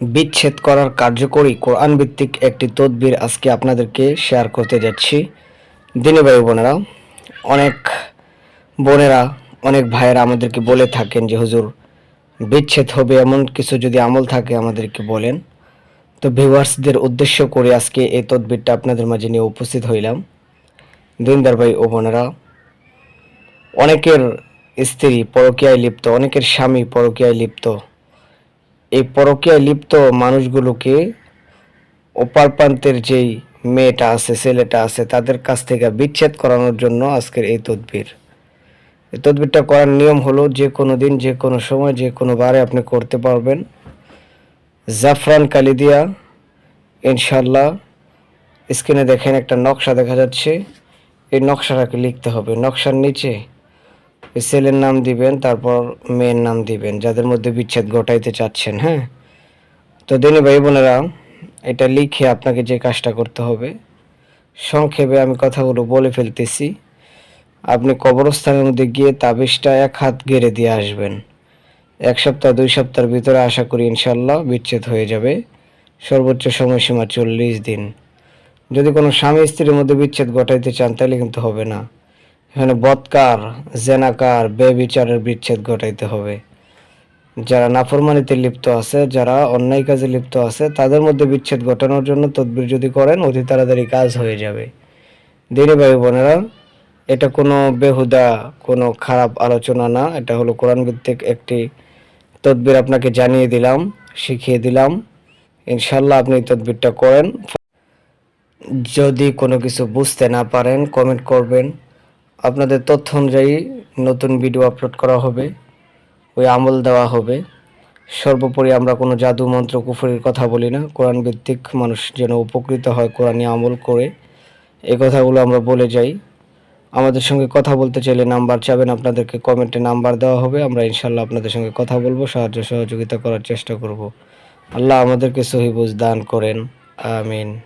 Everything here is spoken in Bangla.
বিচ্ছেদ করার কার্যকরী কোরআন ভিত্তিক একটি তদবির আজকে আপনাদেরকে শেয়ার করতে যাচ্ছি। দিনী ভাই বোনেরা, অনেক বোনেরা, অনেক ভাইয়েরা আমাদেরকে বলে থাকেন যে, হুজুর, বিচ্ছেদ হবে এমন কিছু যদি আমল থাকে আমাদেরকে বলেন। তো ভিউয়ার্সদের উদ্দেশ্য করে আজকে এই তদবিরটা আপনাদের মাঝে নিয়ে উপস্থিত হইলাম। দিনদার ভাই ও বোনেরা, অনেকের স্ত্রী পরকীয়ায় লিপ্ত, অনেকের স্বামী পরকীয়ায় লিপ্ত এই পরকীয়ায় লিপ্ত মানুষগুলোকে ওপার প্রান্তের যেই মেয়েটা আছে, ছেলেটা আছে, তাদের কাছ থেকে বিচ্ছেদ করানোর জন্য আজকের এই তদবির। এই তদবিরটা করার নিয়ম হলো যে কোনো দিন, যে কোনো সময়, যে কোনো বারে আপনি করতে পারবেন। জাফরান কালিদিয়া ইনশাল্লাহ স্ক্রিনে দেখেন একটা নকশা দেখা যাচ্ছে। এই নকশাটাকে লিখতে হবে। নকশার নিচে ছেলের নাম দিবেন, তারপর মেয়ের নাম দিবেন, যাদের মধ্যে বিচ্ছেদ ঘটাইতে চাচ্ছেন হ্যাঁ? তো দিনী ভাই বোনেরা, এটা লিখে আপনাকে যে কাজটা করতে হবে, সংক্ষেপে আমি কথাগুলো বলে ফেলতেছি। আপনি কবরস্থানের মধ্যে গিয়ে তাবিজটা এক হাত গেড়ে দিয়ে আসবেন। এক সপ্তাহ, দুই সপ্তাহের ভিতরে আশা করি ইনশাল্লাহ বিচ্ছেদ হয়ে যাবে। সর্বোচ্চ সময়সীমা চল্লিশ দিন। যদি কোনো স্বামী স্ত্রীর মধ্যে বিচ্ছেদ ঘটাইতে চান, তাহলে কিন্তু হবে না। এখানে বৎকার, জেনাকার, বেবিচারের বিচ্ছেদ ঘটাইতে হবে। যারা নাফরমানিতে লিপ্ত আছে, যারা অন্যায় কাজে লিপ্ত আছে, তাদের মধ্যে বিচ্ছেদ ঘটানোর জন্য তদবির যদি করেন, অতি তাড়াতাড়ি কাজ হয়ে যাবে। দিনী ভাই বোনেরা, এটা কোনো বেহুদা, কোনো খারাপ আলোচনা না। এটা হলো কোরআন ভিত্তিক একটি তদবির। আপনাকে জানিয়ে দিলাম, শিখিয়ে দিলাম। ইনশাল্লাহ আপনি তদবিরটা করেন। যদি কোনো কিছু বুঝতে না পারেন কমেন্ট করবেন। আপনাদের তথ্য অনুযায়ী নতুন ভিডিও আপলোড করা হবে, ওই আমল দেওয়া হবে। সর্বোপরি আমরা কোনো জাদু মন্ত্র কুফুরির কথা বলি না। কোরআন ভিত্তিক মানুষ যেন উপকৃত হয় কোরআনী আমল করে। এই কথাগুলো আমরা বলে যাই। আমাদের সঙ্গে কথা বলতে চাইলে নাম্বার চাবেন আপনাদেরকে, কমেন্টে নাম্বার দেওয়া হবে। আমরা ইনশাল্লাহ আপনাদের সঙ্গে কথা বলব, সাহায্য সহযোগিতা করার চেষ্টা করব। আল্লাহ আমাদেরকে সহিবুজ দান করেন। আমিন।